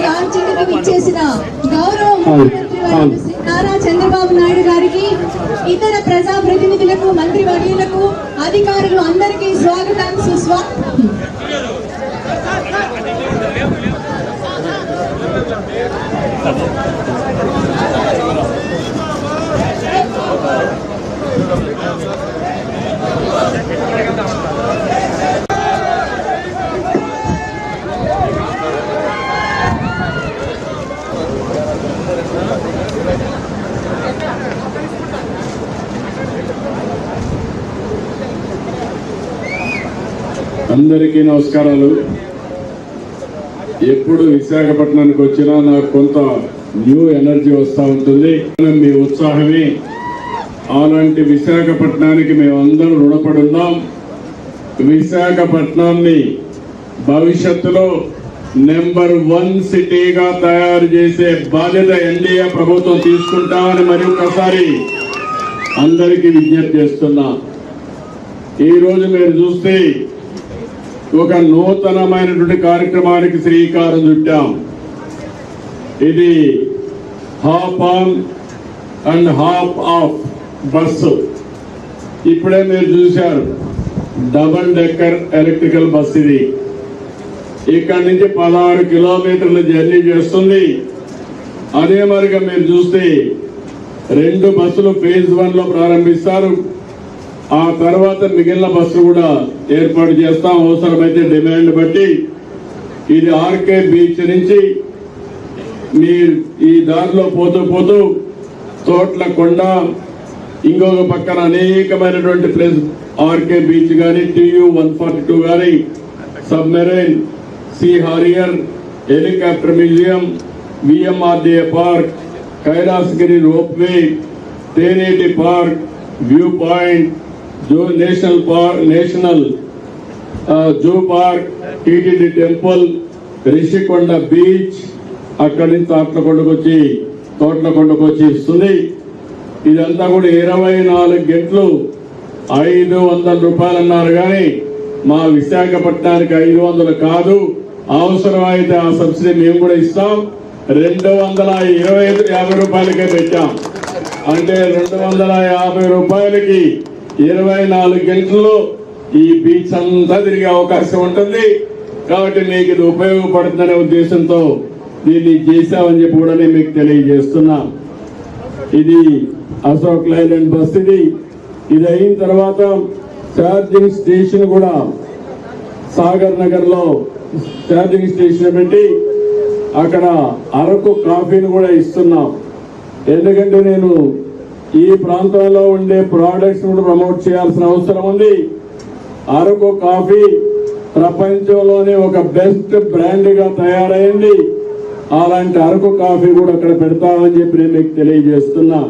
లాంఛనకు ఇచ్చేసిన గౌరవ ముఖ్యమంత్రి నారా చంద్రబాబు నాయుడు గారికి ఇతర ప్రజా ప్రతినిధులకు మంత్రి వర్యులకు అధికారులు అందరికీ స్వాగతం సుస్వాగతం అందరికీ నమస్కారాలు. ఎప్పుడు విశాఖపట్నానికి వచ్చినా నాకు కొంత న్యూ ఎనర్జీ వస్తూ ఉంటుంది. మీ ఉత్సాహమే. అలాంటి విశాఖపట్నానికి మేమందరం రుణపడి ఉన్నాం. విశాఖపట్నాన్ని భవిష్యత్తులో నెంబర్ వన్ సిటీగా తయారు చేసే బాధ్యత ఎన్డీఏ ప్రభుత్వం తీసుకుంటామని మరి ఒకసారి అందరికీ విజ్ఞప్తి చేస్తున్నా. ఈరోజు మీరు చూస్తే ఒక నూతనమైనటువంటి కార్యక్రమానికి శ్రీకారం చుట్టాం. ఇది hop on and hop off bus ఇప్పుడే మీరు చూశారు డబల్ డెక్కర్ ఎలక్ట్రికల్ బస్ ఇది. ఇక్కడి నుంచి పదహారు కిలోమీటర్ల జర్నీ చేస్తుంది. అదే మరిగా మీరు చూస్తే రెండు బస్సులు ఫేజ్ వన్లో ప్రారంభిస్తారు. ఆ తర్వాత మిగిలిన బస్సు కూడా ఏర్పాటు చేస్తాం. అవసరమైతే డిమాండ్ బట్టి ఇది ఆర్కే బీచ్ నుంచి మీ ఈ దారిలో పోతూ పోతూ తోట్ల కొండ ఇంకొక పక్కన అనేకమైనటువంటి ప్లేస్ ఆర్కే బీచ్ కానీ టీయూ వన్ ఫార్టీ టూ కానీ submarine sea Harrier helicopter museum VMRDA park Kailasagiri ropeway Tenneti park view point zoo national park national zoo park TTD temple Rushikonda beach అక్కడి నుంచి తోట్లకొండకు వచ్చి తోటలకొండకు వచ్చి ఇస్తుంది ఇదంతా కూడా ఇరవై నాలుగు గంటలు ఐదు వందల రూపాయలు అన్నారు కానీ మా విశాఖపట్నానికి ఐదు వందలు కాదు. అవసరమైతే ఆ సబ్సిడీ మేము కూడా ఇస్తాం. రెండు వందల ఇరవై ఐదు యాభై రూపాయలకే పెట్టాం. అంటే రెండు వందల యాభై రూపాయలకి ఇరవై నాలుగు గంటల్లో ఈ బీచ్ అంతా తిరిగే అవకాశం ఉంటుంది. కాబట్టి మీకు ఇది ఉపయోగపడుతుందనే ఉద్దేశంతో దీన్ని చేశామని చెప్పి కూడా నేను మీకు తెలియజేస్తున్నా. ఇది అశోక్ లైలాండ్ బస్ ఇది. ఇది అయిన తర్వాత ఛార్జింగ్ స్టేషన్ కూడా సాగర్ నగర్లో ఛార్జింగ్ స్టేషన్ పెట్టి అక్కడ అరకు కాఫీని కూడా ఇస్తున్నాం. ఎందుకంటే నేను ఈ ప్రాంతంలో ఉండే ప్రోడక్ట్స్ కూడా ప్రమోట్ చేయాల్సిన అవసరం ఉంది. అరకు కాఫీ ప్రపంచంలోనే ఒక బెస్ట్ బ్రాండ్గా తయారైంది. అలాంటి అరకు కాఫీ కూడా అక్కడ పెడతామని చెప్పి నేను మీకు తెలియజేస్తున్నా.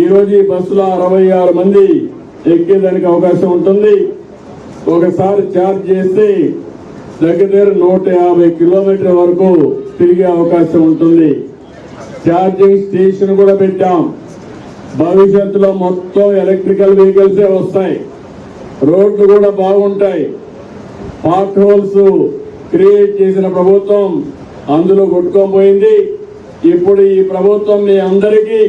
ఈరోజు ఈ బస్సులో అరవై ఆరు మంది ఎక్కేదానికి అవకాశం ఉంటుంది. ఒకసారి ఛార్జ్ చేస్తే దగ్గర దగ్గర నూట యాభై కిలోమీటర్ వరకు తిరిగే అవకాశం ఉంటుంది. ఛార్జింగ్ స్టేషన్ కూడా పెట్టాం. భవిష్యత్తులో మొత్తం ఎలక్ట్రికల్ వెహికల్సే వస్తాయి. రోడ్లు కూడా బాగుంటాయి. పార్ట్ హోల్స్ క్రియేట్ చేసిన ప్రభుత్వం అందులో కొట్టుకోపోయింది. ఇప్పుడు ఈ ప్రభుత్వం మీ అందరికీ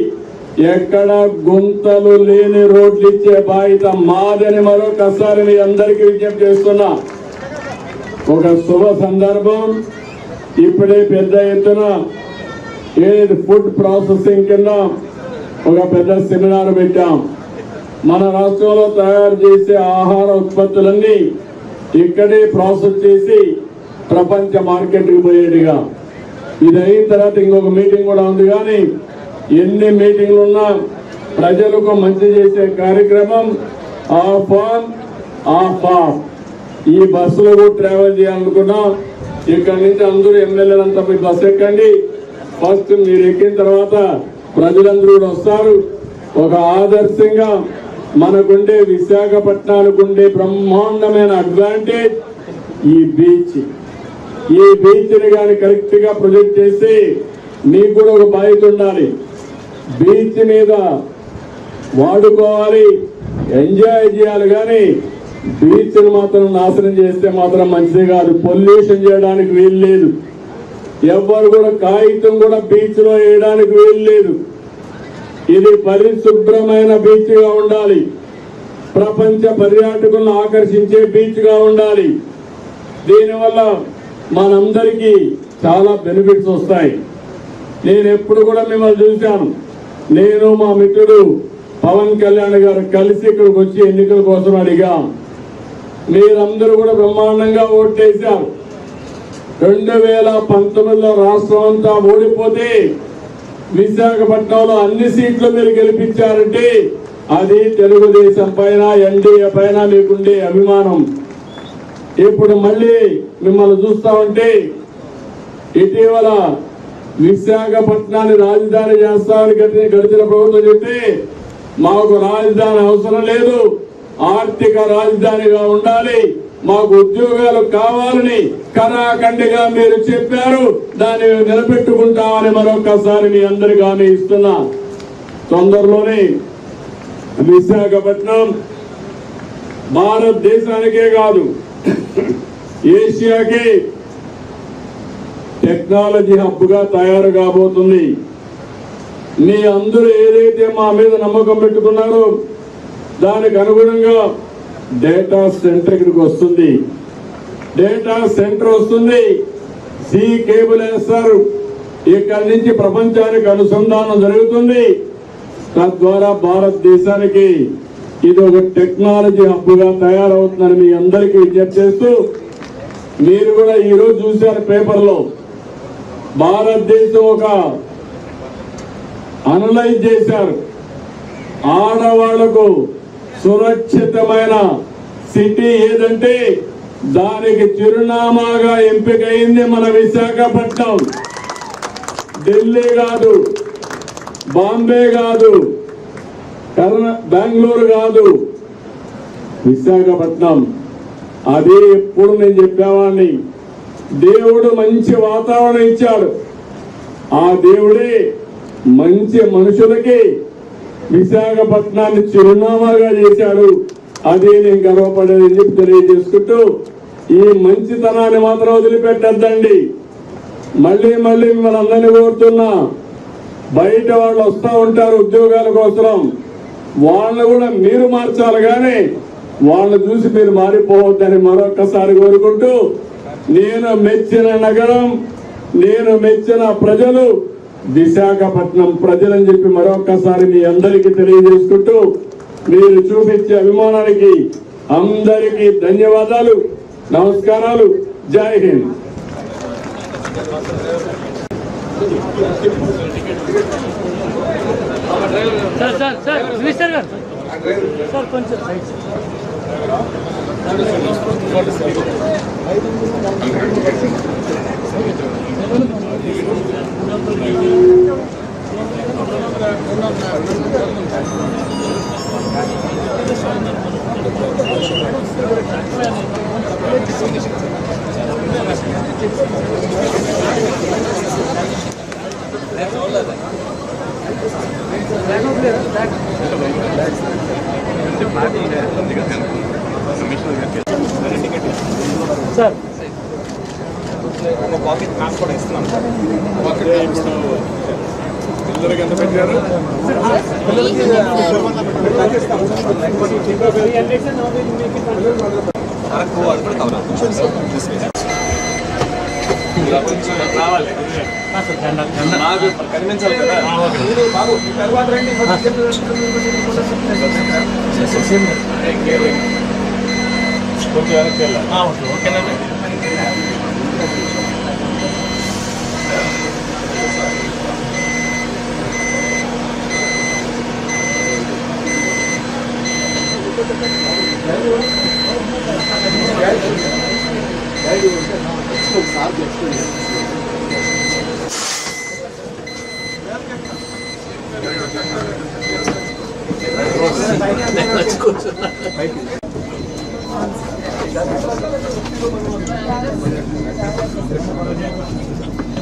ఎక్కడ గుంతలు లేని రోడ్లు ఇచ్చే బాధ్యత మాదని మరొకసారి మీ అందరికీ విజ్ఞప్తి చేస్తున్నా. ఒక శుభ సందర్భం. ఇప్పుడే పెద్ద ఎత్తున ఏది ఫుడ్ ప్రాసెసింగ్ కింద ఒక పెద్ద సెమినార్ పెట్టాం. మన రాష్ట్రంలో తయారు చేసే ఆహార ఉత్పత్తులన్నీ ఇక్కడే ప్రాసెస్ చేసి ప్రపంచ మార్కెట్కి పోయేట్టుగా ఇది అయిన తర్వాత ఇంకొక మీటింగ్ కూడా ఉంది కానీ ఎన్ని మీటింగ్లు ఉన్నా ప్రజలకు మంచి చేసే కార్యక్రమం ఆఫ్ ఆన్ ఆఫ్ ఆఫ్ ఈ బస్సులో కూడా ట్రావెల్ చేయాలనుకున్నాం. ఇక్కడి నుంచి అందరూ ఎమ్మెల్యేలంతా మీ బస్సు ఎక్కండి. ఫస్ట్ మీరు ఎక్కిన తర్వాత ప్రజలందరూ కూడా వస్తారు. ఒక ఆదర్శంగా మనకుండే విశాఖపట్నానికి ఉండే బ్రహ్మాండమైన అడ్వాంటేజ్ ఈ బీచ్ ఈ బీచ్ని కానీ కరెక్ట్గా ప్రొజెక్ట్ చేసి మీకు కూడా ఒక బాధ్యత ఉండాలి. బీచ్ మీద వాడుకోవాలి. ఎంజాయ్ చేయాలి కానీ బీచ్ను మాత్రం నాశనం చేస్తే మాత్రం మంచిది కాదు. పొల్యూషన్ చేయడానికి వీలు లేదు. ఎవ్వరు కూడా కాగితం కూడా బీచ్లో వేయడానికి వీల్లేదు. ఇది పరిశుభ్రమైన బీచ్గా ఉండాలి. ప్రపంచ పర్యాటకులను ఆకర్షించే బీచ్గా ఉండాలి. దీనివల్ల మనందరికీ చాలా బెనిఫిట్స్ వస్తాయి. నేను ఎప్పుడు కూడా మిమ్మల్ని చూశాను. నేను మా మిత్రుడు పవన్ కళ్యాణ్ గారు కలిసి ఇక్కడికి వచ్చి ఎన్నికల కోసం అడిగా. మీరందరూ కూడా బ్రహ్మాండంగా ఓట్లేశారు రెండు వేల పంతొమ్మిదిలో రాష్ట్రం అంతా ఓడిపోతే విశాఖపట్నంలో అన్ని సీట్లు మీరు గెలిపించారంటే అది తెలుగుదేశం పైన ఎన్డీఏ పైన మీకుండే అభిమానం. ఇప్పుడు మళ్ళీ మిమ్మల్ని చూస్తా ఉంటే ఇటీవల విశాఖపట్నాన్ని రాజధాని చేస్తామని గడిచిన గడిచిన ప్రభుత్వం చెప్తే మాకు రాజధాని అవసరం లేదు ఆర్థిక రాజధానిగా ఉండాలి. మాకు ఉద్యోగాలు కావాలని కరాఖండిగా మీరు చెప్పారు. దాన్ని నిలబెట్టుకుంటామని మరొకసారి మీ అందరికి హామీ ఇస్తున్నా. తొందరలోనే విశాఖపట్నం భారతదేశానికే కాదు ఏషియాకి టెక్నాలజీ హబ్గా తయారు కాబోతుంది. మీ అందరూ ఏదైతే మా మీద నమ్మకం పెట్టుకున్నారో దానికి అనుగుణంగా డేటా సెంటర్ ఇక్కడికి వస్తుంది. డేటా సెంటర్ వస్తుంది. సి కేబుల్ వేస్తారు. ఇక్కడి నుంచి ప్రపంచానికి అనుసంధానం జరుగుతుంది. తద్వారా భారతదేశానికి ఇది ఒక టెక్నాలజీ హబ్ తయారవుతుందని మీ అందరికీ విజ్ఞప్తి చేస్తూ మీరు కూడా ఈ రోజు చూశారు పేపర్లో. భారతదేశం ఒక అనలైజ్ చేశారు. ఆడవాళ్ళకు సురక్షితమైన సిటీ ఏదంటే దానికి చిరునామాగా ఎంపికైంది మన విశాఖపట్నం. ఢిల్లీ కాదు బాంబే కాదు కర్ణ బెంగళూరు కాదు విశాఖపట్నం. అదే ఎప్పుడు నేను చెప్పేవాడిని. దేవుడు మంచి వాతావరణం ఇచ్చాడు. ఆ దేవుడే మంచి మనుషులకి విశాఖపట్నాన్ని చిరునామాగా చేశారు. అదే నేను గర్వపడేదని చెప్పి తెలియజేసుకుంటూ ఈ మంచితనాన్ని మాత్రం వదిలిపెట్టద్దండి. మళ్ళీ మళ్ళీ మిమ్మల్ని అందరినీ కోరుతున్నా బయట వాళ్ళు వస్తూ ఉంటారు ఉద్యోగాల కోసం వాళ్ళని కూడా మీరు మార్చాలి కానీ వాళ్ళని చూసి మీరు మారిపోవద్దని మరొక్కసారి కోరుకుంటూ నేను మెచ్చిన నగరం నేను మెచ్చిన ప్రజలు విశాఖపట్నం ప్రజలని చెప్పి మరొక్కసారి మీ అందరికీ తెలియజేసుకుంటూ మీరు చూపించే అభిమానానికి అందరికీ ధన్యవాదాలు నమస్కారాలు. జై Hind. Sir sir sir minister గారు. సార్ కొంచెం సైడ్. Sir Thank you. నాకు కనిపించాలి కదా కొంచెం వెనక్కి వెళ్ళాలి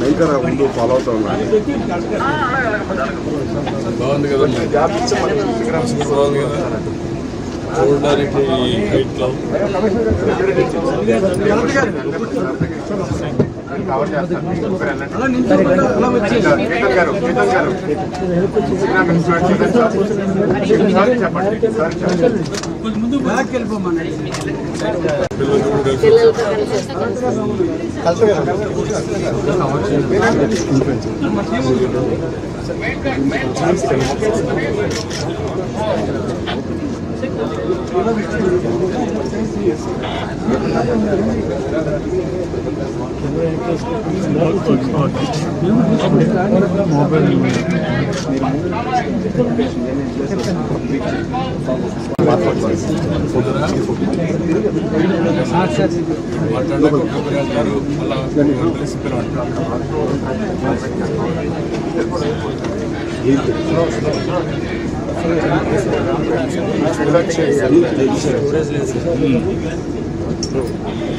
నైకరా ముందు ఫాలో అవుతా ఉన్నాను బాగుంది కదా బాగుంది కదా. చూడడానికి హైట్ లో మాట్లాడలేక ఒకరు వెళ్తారు మళ్ళీ కలిసి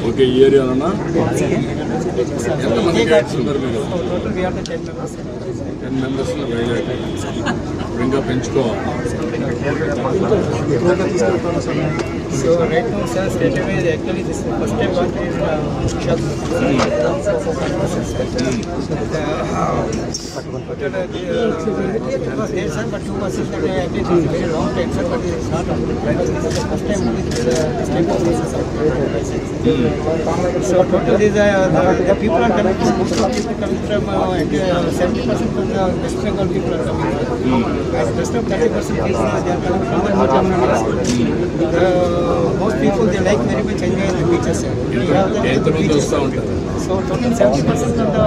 ఓకే ఈ ఏరియాలోనా ఎంతమంది గైడ్స్ ఉన్నారు మీరు టెన్ మెంబర్స్ వైజాగ్ ఇప్పుడు ఇంకా పెంచుకోవాలి So right now, sir, straight away, actually, this is the first time what is uh, shop. But uh, uh, two buses that I did is very long time, sir, but it is not on the This is the first time this, uh, type of buses. So total these uh, the, the people are coming from most of the people coming from seventy uh, percent from the West Bengal people are coming. Mm. As rest of thirty percent is uh, they are coming from the North Tamil Nadu. Most people they like very much enjoy the beaches. We have the, the beaches. So total seventy percent of the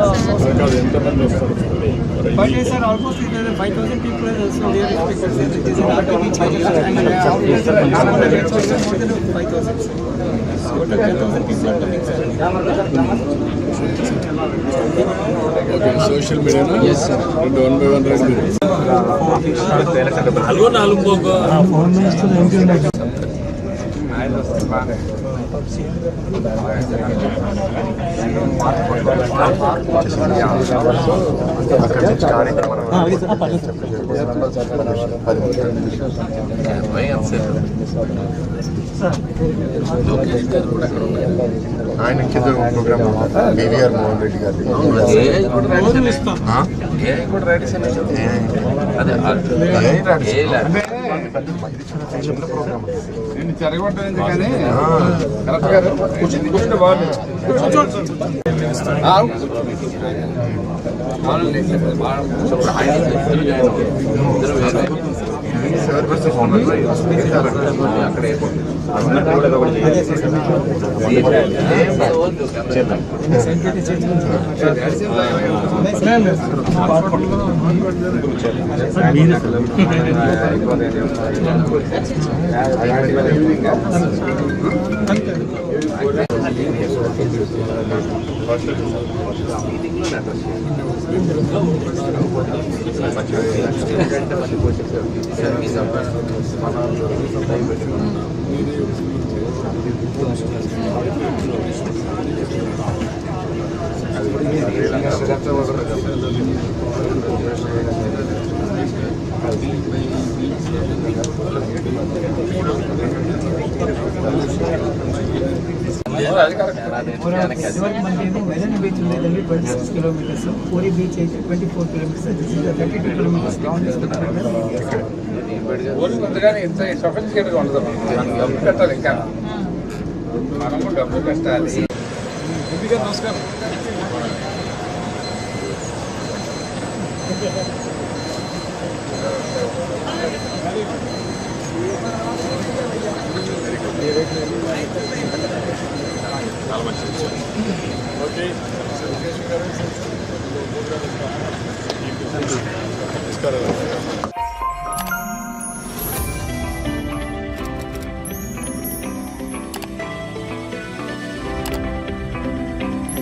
but yes, sir, almost there are 5,000 people are also there expected. It is an RTB charges and outdoors, more than 5,000. Okay social మీడియానా రెండు one by one రండి. నాలుగు నాలుగు ఆయన కింద programme BVR Mohan Reddy గారి. నేను చెరగొట్టలేదు కానీ correct గారు కూర్చుంది. కూర్చుంటే బాగుంది సర్వీస్ Adivart సర్వీస్ అవ్వాలి వెలన్ బీచ్ లేదండి twenty six kilometres Puri beach అయితే twenty four kilometres thirty two kilometres ground only ముందుగానే పెట్టాలి ఇంకా. పెట్టాలి నమస్కారం.